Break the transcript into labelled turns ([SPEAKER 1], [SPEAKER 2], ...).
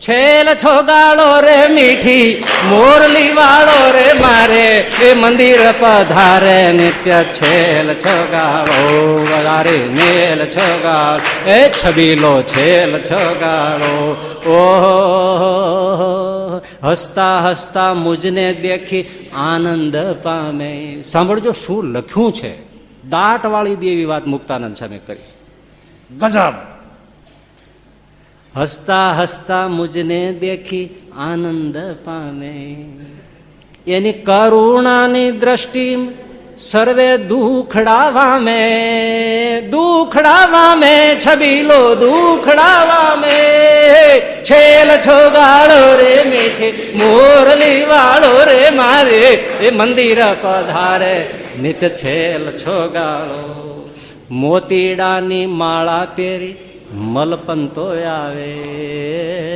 [SPEAKER 1] છેલ છોગાળો રે મીઠી, મોરલી વાળો રે મારે, એ મંદિર પધારે નિત્ય છેલ છોગાળો વધારે મેલ છોગાળ, એ છબીલો છેલ છોગાળો. ઓહો, હસતા હસતા મુજને દેખી આનંદ પામે. સાંભળજો શું લખ્યું છે. દાટ વાળી દેવી વાત મુક્તાનંદ સામે કરી ગજબ. હસતા હસતા મુજને દેખી આનંદ પામે. એની કરુણાની દ્રષ્ટિ સર્વે દુખડાવા મે દુખડાવા મે, છબીલો દુખડાવા મે. છેલ છોગાળો રે મીઠે, મોરલી વાળો રે મારે, એ મંદિર પધારે નિત છેલ છોગાળો. મોતીડાની માળા પહેરી મલપંતો આવે.